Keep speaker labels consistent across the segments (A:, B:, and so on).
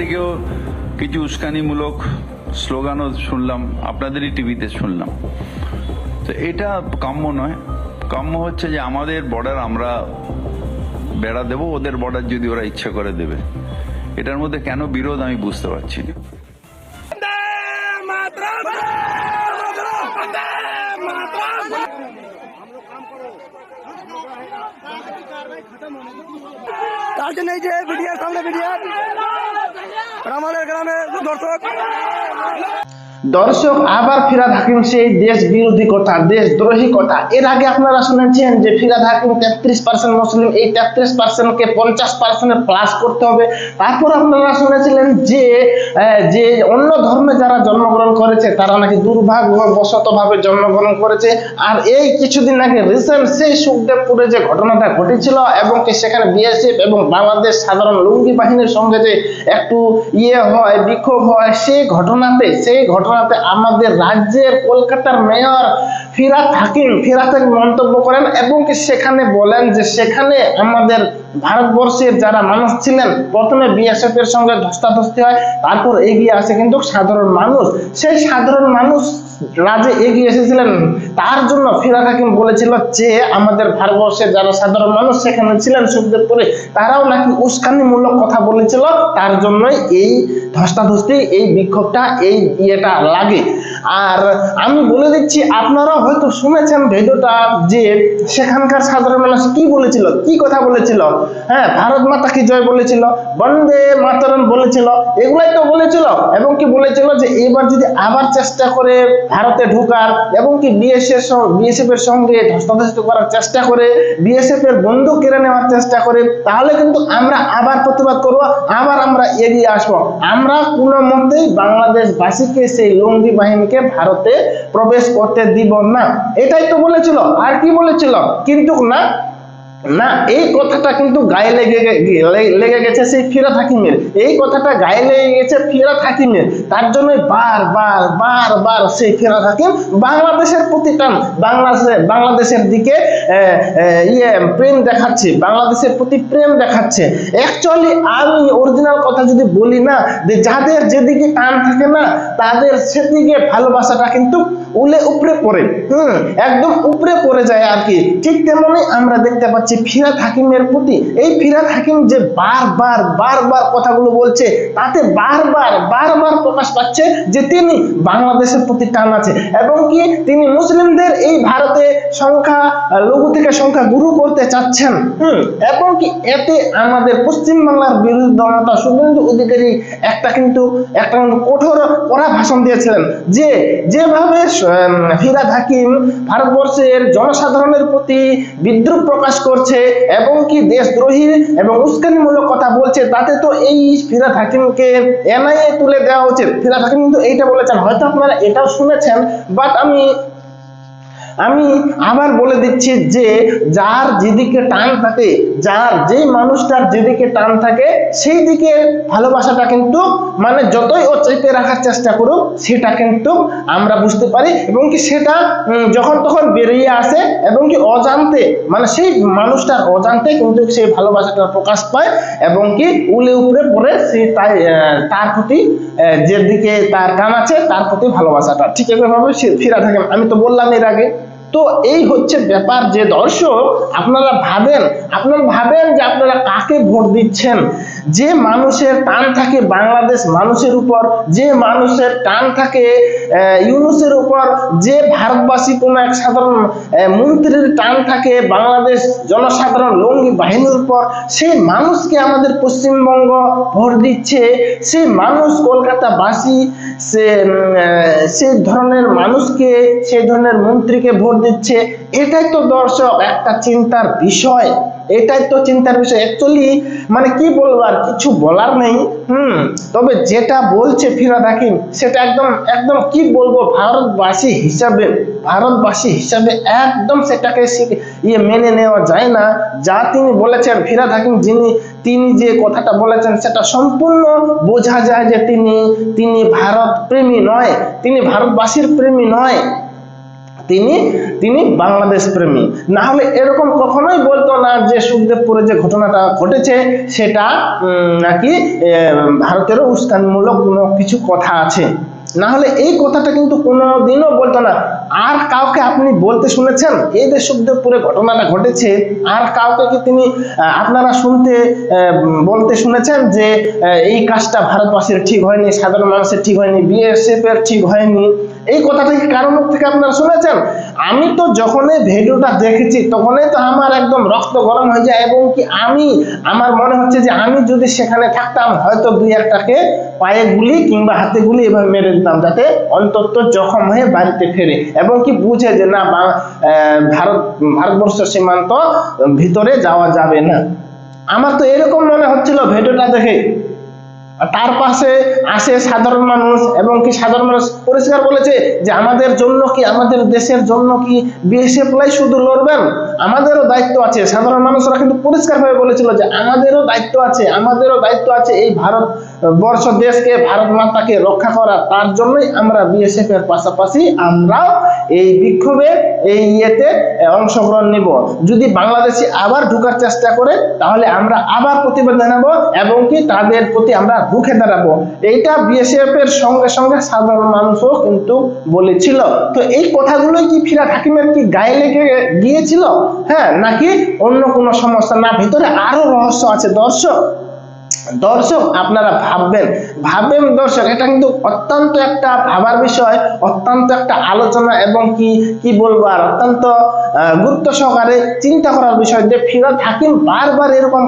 A: থেকেও কিছু উস্কানিমূলক স্লোগানও শুনলাম, আপনাদেরই টিভিতে শুনলাম। তো এটা কাম্য নয়। কাম্য হচ্ছে যে আমাদের বর্ডার আমরা বেড়া দেব, ওদের বর্ডার যদি ওরা ইচ্ছে করে দেবে। এটার মধ্যে কেন বিরোধ আমি বুঝতে পারছি না।
B: জন্য এই যে বিডিআর, সামনে বিডিআর। দর্শক।
C: আবার ফিরাদ হাকিম সেই দেশ বিরোধী কথা, দেশ দ্রোহী কথা। এর আগে আপনারা শুনেছেন যে ফিরাদ হাকিম তেত্রিশ পার্সেন্ট মুসলিম, এই তেত্রিশ পার্সেন্টকে পঞ্চাশ পার্সেন্ট প্লাস করতে হবে। তারপর আপনারা শুনেছিলেন যে যে অন্য ধর্মে যারা জন্মগ্রহণ করেছে, তারা নাকি দুর্ভাগ্যবশত ভাবে জন্মগ্রহণ করেছে। আর এই কিছুদিন আগে রিসেন্ট সেই সুখদেবপুরে যে ঘটনাটা ঘটেছিল এবং সেখানে বিএসএফ এবং বাংলাদেশ সাধারণ লুঙ্গি বাহিনীর সঙ্গে যে একটু ইয়ে হয়, বিক্ষোভ হয়, সেই ঘটনাতে সেই ঘটনাতে আমাদের রাজ্যের কলকাতার মেয়র ফিরাত হাকিম ফিরাত হাকিম মন্তব্য করেন এবং কি সেখানে বলেন যে সেখানে আমাদের ভারতবর্ষের যারা মানুষ ছিলেন, প্রথমে বিএসএফ এর সঙ্গে ধস্তাধস্তি হয়, তারপর এগিয়ে আসে কিন্তু সাধারণ মানুষ। সেই সাধারণ মানুষ রাজে এগিয়ে এসেছিলেন, তার জন্য ফিরাত হাকিম বলেছিল যে আমাদের ভারতবর্ষের যারা সাধারণ মানুষ সেখানে ছিলেন সুখদেবপুরে, তারাও নাকি উস্কানিমূলক কথা বলেছিল, তার জন্যই এই ধস্তাধস্তি, এই বিক্ষোভটা, এই ইয়েটা লাগে। আর আমি বলে দিচ্ছি আপনারা হয়তো শুনেছেন ভিডিওটা যে সেখানকার সাধারণ মানুষ কি বলেছিল, কি কথা বলেছিল। হ্যাঁ ভারত মাতা কি জয় বলেছিল, বন্দে মাতরম বলেছিল, এগুলাই তো বলেছিল। এবং কি বলেছিল যে এবার যদি আবার চেষ্টা করে ভারতে ঢোকার এবং কি বিএসএফ বিএসএফ এর সঙ্গে ধস্তাধস্তি করার চেষ্টা করে বিএসএফ এর বন্দুক কেড়ে নেওয়ার চেষ্টা করে, তাহলে কিন্তু আমরা আবার প্রতিবাদ করব, আবার আমরা এগিয়ে আসব। আমরা কোনো মতেই বাংলাদেশবাসীকে সেই লুঙ্গি বাহিনীকে ভারতে প্রবেশ করতে দিব না। এটাই তো বলেছিল। আর কি বলেছিল? কিন্তু না না, এই কথাটা কিন্তু গায়ে লেগে লেগে গেছে সেই ফিরাত হাকিমের এই কথাটা গায়ে লেগে গেছে ফিরাত হাকিমের তার জন্য বার বার বার বার সেই ফিরাত হাকিম বাংলাদেশের প্রতি টান বাংলাদেশের বাংলাদেশের দিকে ইয়ে প্রেম দেখাচ্ছে। বাংলাদেশের প্রতি প্রেম দেখাচ্ছে। অ্যাকচুয়ালি আমি অরিজিনাল কথা যদি বলি না, যে যাদের যেদিকে টান থাকে না তাদের সেদিকে ভালোবাসাটা কিন্তু উলে উপরে পড়ে। হুম, একদম উপরে পড়ে যায় আর কি। ঠিক তেমনি আমরা দেখতে পাচ্ছি ফিরাত হাকিমের প্রতি। এই ফিরাত হাকিম যে বারবার বারবার কথাগুলো বলছে, তাতে বারবার বারবার প্রকাশ পাচ্ছে যে তিনি বাংলাদেশের প্রতি টান আছে এবং কি তিনি মুসলিমদের এই ভারতে সংখ্যা, লঘু থেকে সংখ্যা গুরু করতে চাচ্ছেন। হুম, এবং কি এতে আমাদের পশ্চিম বাংলার বিরোধী দলনেতা শুভেন্দু অধিকারী, একটা কিন্তু, একটা কঠোর কড়া ভাষণ দিয়েছিলেন যে যেভাবে ফিরাদ হাকিম ভারতবর্ষের জনসাধারণের প্রতি বিদ্রুপ প্রকাশ করছে এবং কি দেশদ্রোহী এবং উস্কানিমূলক কথা বলছে, তাতে তো এই ফিরাদ হাকিমকে এনআইএ তুলে দেওয়া উচিত। ফিরাদ হাকিম কিন্তু এইটা বলেছেন, হয়তো আপনারা এটাও শুনেছেন বাট আমি আমি আবার বলে দিচ্ছি যে, যার যেদিকে টান থাকে, যার যেই মানুষটার যেদিকে টান থাকে, সেই দিকে ভালোবাসাটা কিন্তু মানে যতই ও চেপে রাখার চেষ্টা করুক, সেটা কিন্তু আমরা বুঝতে পারি এবং কি সেটা যখন তখন বেরিয়ে আসে এবং কি অজান্তে মানে সেই মানুষটার অজান্তে কিন্তু সেই ভালোবাসাটা প্রকাশ পায় এবং কি উলে উপরে পড়ে সে তাই তার প্রতি যেদিকে তার টান আছে, তার প্রতি ভালোবাসাটা। ঠিক এভাবে ফিরা থাকে। আমি তো বললাম এর আগে। তো এই হচ্ছে ব্যাপার যে দর্শক, আপনারা ভাবেন আপনারা ভাবেন যে আপনারা কাকে ভোট দিচ্ছেন? যে মানুষের টান থাকে বাংলাদেশ মানুষের উপর, যে মানুষের টান থাকে ইউনুসের উপর, যে ভারতবাসী কোনো এক সাধারণ মন্ত্রীর টান থাকে বাংলাদেশ জনসাধারণ লঙ্গি বাহিনীর উপর, সেই মানুষকে আমাদের পশ্চিমবঙ্গ ভোট দিচ্ছে। সেই মানুষ কলকাতাবাসী, সে সেই ধরনের মানুষকে, সেই ধরনের মন্ত্রীকে ভোট দিচ্ছে। এটাই তো দর্শক একটা চিন্তার বিষয়। এটাই তো চিন্তার বিষয়। অ্যাকচুয়ালি মানে কি বলব আর কিছু বলার নেই। হুম, তবে যেটা বলছে ফিরাদ হাকিম, সেটা একদম একদম কি বলব, ভারতবাসী হিসাবে ভারতবাসী হিসাবে একদম সেটাকে ইয়ে মেনে নেওয়া যায় না। যা তিনি বলেছেন ফিরাদ হাকিম যিনি, তিনি যে কথাটা বলেছেন, সেটা সম্পূর্ণ বোঝা যায় যে তিনি তিনি ভারত প্রেমী নয়। তিনি ভারতবাসীর প্রেমী নয়। তিনি তিনি বাংলাদেশ প্রেমী। না হলে এরকম কখনোই বলতো না যে সুখদেবপুরে যে ঘটনাটা ঘটেছে সেটা নাকি আহ, ভারতেরও উস্কানিমূলক কোনো কিছু কথা আছে। না হলে এই কথাটা কিন্তু কোনোদিনও বলতো না। আর কাউকে আপনি বলতে শুনেছেন এই যে সুখদেবপুরে ঘটনাটা ঘটেছে আর কাউকে কি তিনি আপনারা শুনতে বলতে শুনেছেন যে এই কাজটা ভারতবাসীর ঠিক হয়নি সাধারণ মানুষের ঠিক হয়নি বিএসএফ এর ঠিক হয়নি? এই কথাটা কি কারও মুখ থেকে আপনারা শুনেছেন? আমি তো যখনই ভিডিওটা দেখেছি, তখনই তো আমার একদম রক্ত গরম হয়ে যায় এবং কি আমি, আমার মনে হচ্ছে যে আমি যদি সেখানে থাকতাম, হয়তো দুই একটাকে পায়ে গুলি কিংবা হাতে গুলি এভাবে মেরে দিতাম যাতে অন্তত জখম হয়ে বাড়িতে ফেরে। এবং কি বুঝে যে না ভারত ভারতবর্ষ সীমান্ত ভিতরে যাওয়া যাবে না। আমার তো এরকম মনে হচ্ছিল ভিডিওটা দেখে। তার পাশে আসে সাধারণ মানুষ এবং কি সাধারণ মানুষ পরিষ্কার বলেছে যে আমাদের জন্য কি, আমাদের দেশের জন্য কি বিএসএফলাই শুধু লড়বেন? আমাদেরও দায়িত্ব আছে। সাধারণ মানুষরা কিন্তু পরিষ্কারভাবে বলেছিল যে আমাদেরও দায়িত্ব আছে, আমাদেরও দায়িত্ব আছে এই ভারত বর্ষ দেশকে ভারত মাতাকে রক্ষা করা, তার জন্যই আমরা বিএসএফ এর পাশাপাশি আমরাও এই বিক্ষোভে এই ইয়েতে অংশগ্রহণ নিব। যদি বাংলাদেশে আবার ঢুকার চেষ্টা করে, তাহলে আমরা আবার প্রতিবাদ জানাব এবং কি তাদের প্রতি আমরা রুখে দাঁড়াবো। এইটা বিএসএফ এর সঙ্গে সঙ্গে সাধারণ মানুষও কিন্তু বলেছিল। তো এই কথাগুলো কি ফিরাদ হাকিমের কি গায়ে লেগে গিয়েছিল? হ্যাঁ নাকি অন্য কোনো সমস্যা? না, ভিতরে আরও রহস্য আছে, দর্শক। দর্শক, আপনারা ভাববেন ভাববেন দর্শক, এটা কিন্তু অত্যন্ত একটা ভাবার বিষয়, অত্যন্ত একটা আলোচনা এবং কি কি বলব আর অত্যন্ত গুরুত্ব সহকারে চিন্তা করার বিষয় যে ফিরত হাকিম বারবার এরকম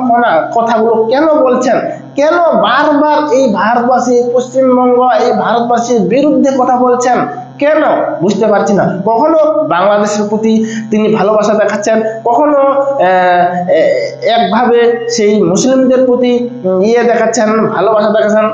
C: কথাগুলো কেন বলছেন? কেন বারবার এই ভারতবাসী, পশ্চিমবঙ্গ, এই ভারতবাসীর বিরুদ্ধে কথা বলছেন? কেন? বুঝতে পারছি না। কখনো বাংলাদেশের প্রতি তিনি ভালোবাসা দেখাচ্ছেন? কখনো একভাবে সেই মুসলিমদের প্রতি ইয়ে দেখাচ্ছেন, ভালোবাসা দেখাচ্ছেন?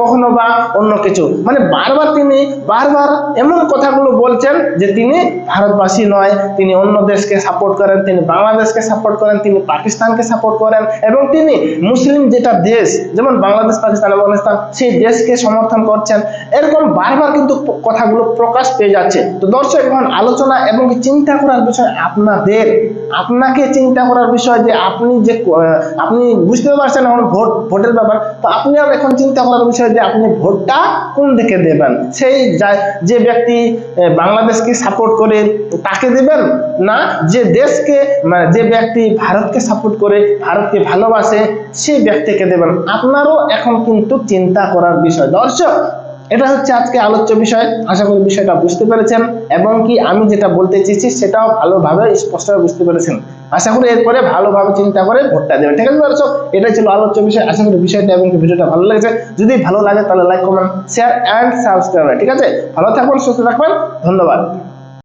C: কখনো বা অন্য কিছু। মানে বারবার তিনি বারবার এমন কথাগুলো বলছেন যে তিনি ভারতবাসী নয়, তিনি অন্য দেশকে সাপোর্ট করেন, তিনি বাংলাদেশকে সাপোর্ট করেন, তিনি পাকিস্তানকে সাপোর্ট করেন, এবং তিনি মুসলিম যেটা দেশ, যেমন বাংলাদেশ, পাকিস্তান আফগানিস্তান, সেই দেশকে সমর্থন করছেন। এরকম বারবার কিন্তু কথাগুলো প্রকাশ পেয়ে যাচ্ছে। তো দর্শক, এখন আলোচনা এবং চিন্তা করার বিষয় আপনাদের। আপনাকে চিন্তা করার বিষয় যে আপনি যে আপনি বুঝতে পারছেন এখন ভোট, ভোটের ব্যাপার। তো আপনি এখন চিন্তা করার বিষয় যে আপনি ভোটটা কোন দিকে দেবেন? সেই যে ব্যক্তি বাংলাদেশকে সাপোর্ট করে তাকে দেবেন না? যে দেশকে যে ব্যক্তি ভারতকে সাপোর্ট করে, ভারতকে ভালোবাসে, সেই ব্যক্তিকে দেবেন। আপনারও এখন কিন্তু চিন্তা করার বিষয়। দর্শক, এটা হচ্ছে আজকে আলোচ্য বিষয়। আশা করি বিষয়টা বুঝতে পেরেছেন এবং কি আমি যেটা বলতে চেয়েছি সেটাও ভালোভাবে স্পষ্টভাবে বুঝতে পেরেছেন। আশা করি এরপরে ভালোভাবে চিন্তা করে ভোটটা দেবেন। ঠিক আছে দর্শক, এটাই ছিল আলোচ্য বিষয়। আশা করি বিষয়টা এবং ভিডিওটা ভালো লেগেছে। যদি ভালো লাগে তাহলে like comment share and subscribe ঠিক আছে? ভালো থাকবেন, সুস্থ থাকবেন। ধন্যবাদ।